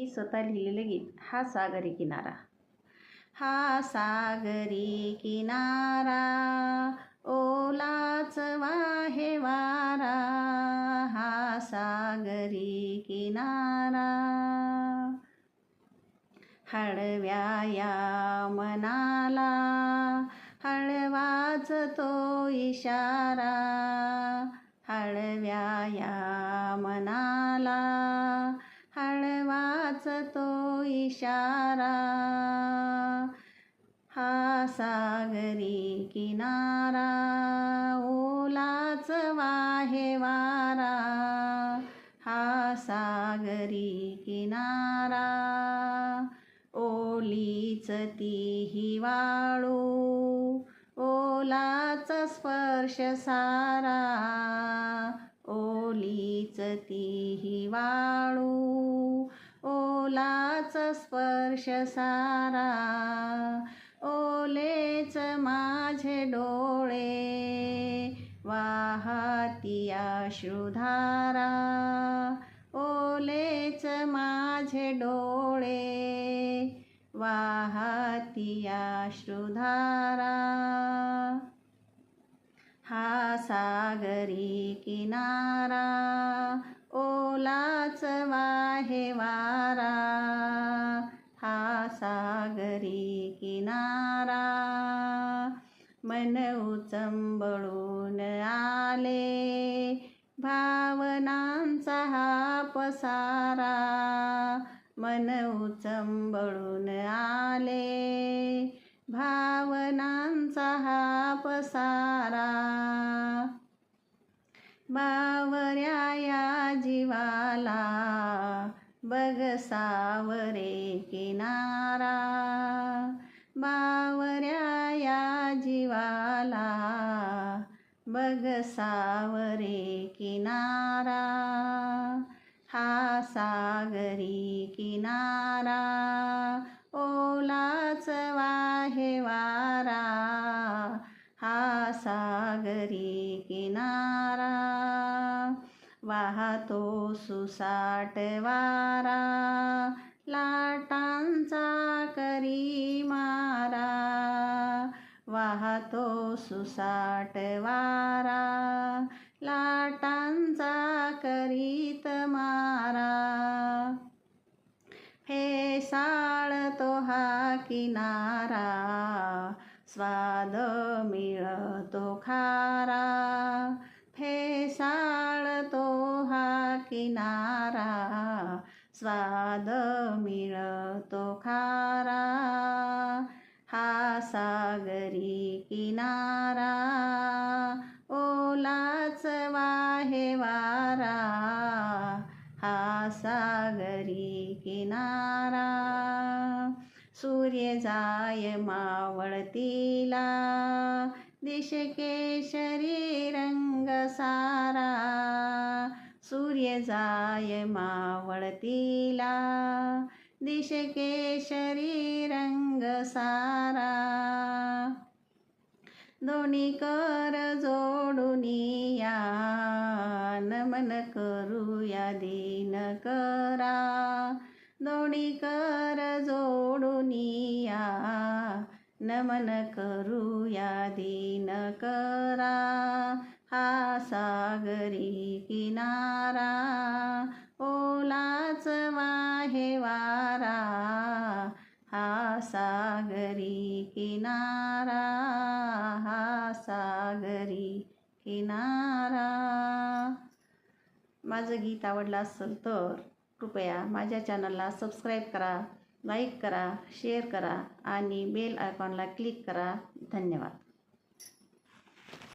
मी स्वतः लिहिलेलं गीत हा सागरी किनारा. हा सागरी किनारा ओलाच वाहे वारा. हा सागरी किनारा. हळव्या या मनाला हळवाच तो इशारा. हाच तो इशारा. हा सागरी किनारा ओलाच वाहे वारा. हा सागरी किनारा ओलीच ती वाळू ओलाच स्पर्श सारा. ओलीच ती वाळू ओलाच स्पर्श सारा ओलेच माझे डोळे वाहातिया श्रुधारा ओलेच माझे डोळे वाहातिया श्रुधारा हा सागरी किनारा ओलाच वाहे वारा हा सागरी किनारा. मन उचंबळून आले भावनांचा हा पसारा. मन उचंबळून आले भावनांचा हा पसारा. बावऱ्या या जीवाला बघ सावरे किनारा. बावऱ्या या जीवाला बघ सावरे किनारा. हा सागरी किनारा ओला वाहतो सुसाट वारा लाटांचा करी मारा. वाहतो सुसाट वारा लाटांचा करीत मारा. फेसाळतो हा किनारा स्वाद मिळतो खारा. किनारा स्वाद मिळतो खारा. हा सागरी किनारा ओलाच वाहे वारा. हा सागरी किनारा सूर्य जाय मावळतीला. दिशकेशरी रंग सारा. सूर्य जाय मावळतीला दिश केशरी रंग सारा. दोन्ही कर जोडून या. नमन करूया दीन करा. दोन्ही कर जोडून या. नमन करूया दीन करा हा सागरी किनारा. ओलाच वाहे वारा हा सागरी किनारा हा सागरी किनारा. माझं गीत आवडलं असेल तर कृपया माझ्या चॅनलला सबस्क्राईब करा. लाईक करा शेअर करा आणि बेल आयकॉनला क्लिक करा. धन्यवाद.